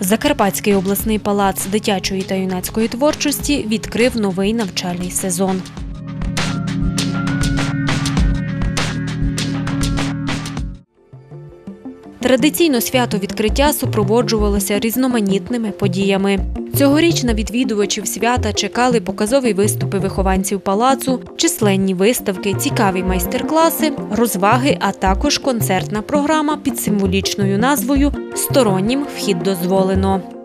Закарпатський обласний палац дитячої та юнацької творчості відкрив новий навчальний сезон. Традиційно свято відкриття супроводжувалося різноманітними подіями. Цьогоріч на відвідувачів свята чекали показові виступи вихованців палацу, численні виставки, цікаві майстер-класи, розваги, а також концертна програма під символічною назвою Стороннім вхід дозволено.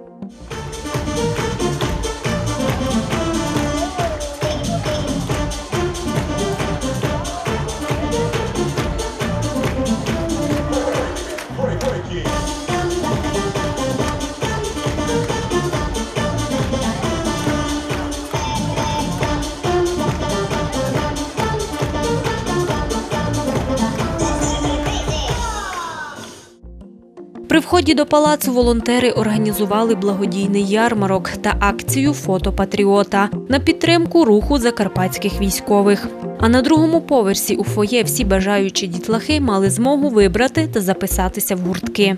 При вході до палацу волонтери організували благодійний ярмарок та акцію Фото Патріота на підтримку руху закарпатських військових. А на другому поверсі у фоє всі бажаючі дітлахи мали змогу вибрати та записатися в гуртки.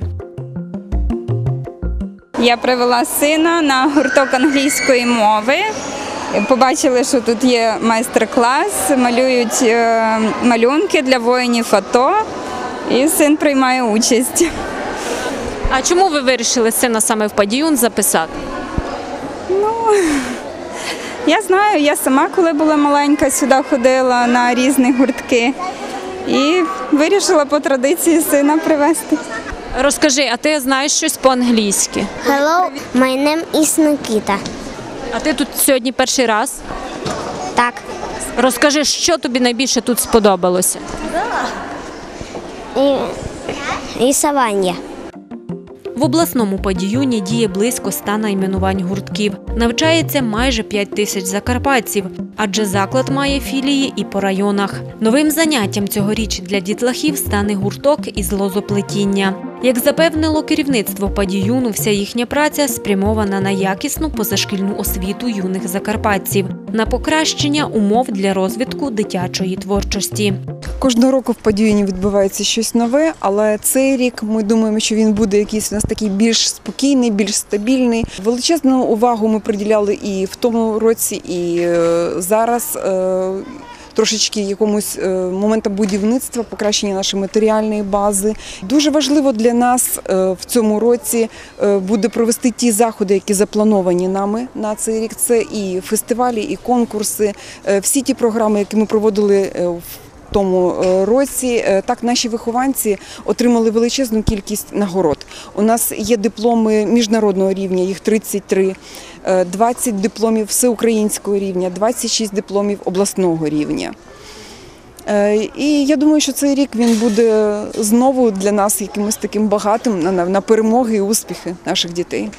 Я привела сина на гурток англійської мови. Побачили, що тут є майстер-клас, малюють е, малюнки для воїнів АТО, і син приймає участь. А чому ви вирішили сина саме в Падіюн записати? Ну, Я знаю, я сама, коли була маленька, сюди ходила на різні гуртки і вирішила по традиції сина привезти. Розкажи, а ти знаєш щось по-англійськи? Hello, my name is Nikita. А ти тут сьогодні перший раз? Так, Розкажи, що тобі найбільше тут сподобалося? і, рисування. В обласному падіюні діє близько ста найменувань гуртків. Навчається майже 5 тисяч закарпатців, адже заклад має філії і по районах. Новим заняттям цьогоріч для дітлахів стане гурток із лозоплетіння. Як запевнило керівництво падіюну, вся їхня праця спрямована на якісну позашкільну освіту юних закарпатців, на покращення умов для розвитку дитячої творчості. Кожного року в Падіюні відбувається щось нове, але цей рік ми думаємо, що він буде якийсь у нас такий більш спокійний, більш стабільний. Величезну увагу ми приділяли і в тому році, і е, зараз. е, Трошечки якомусь е, моменту будівництва, покращення нашої матеріальної бази. Дуже важливо для нас в цьому році буде провести ті заходи, які заплановані нами на цей рік. Це і фестивалі, і конкурси, всі ті програми, які ми проводили в тому е, році е, так наші вихованці отримали величезну кількість нагород. У нас є дипломи міжнародного рівня, їх 33, е, 20 дипломів всеукраїнського рівня, 26 дипломів обласного рівня. Е, І я думаю, що цей рік він буде знову для нас якимось таким багатим на перемоги і успіхи наших дітей.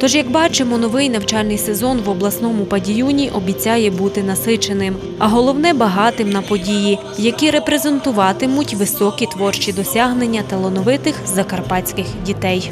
Тож, як бачимо, новий навчальний сезон в обласному падіюні обіцяє бути насиченим, а головне багатим на події, які репрезентуватимуть високі творчі досягнення талановитих закарпатських дітей.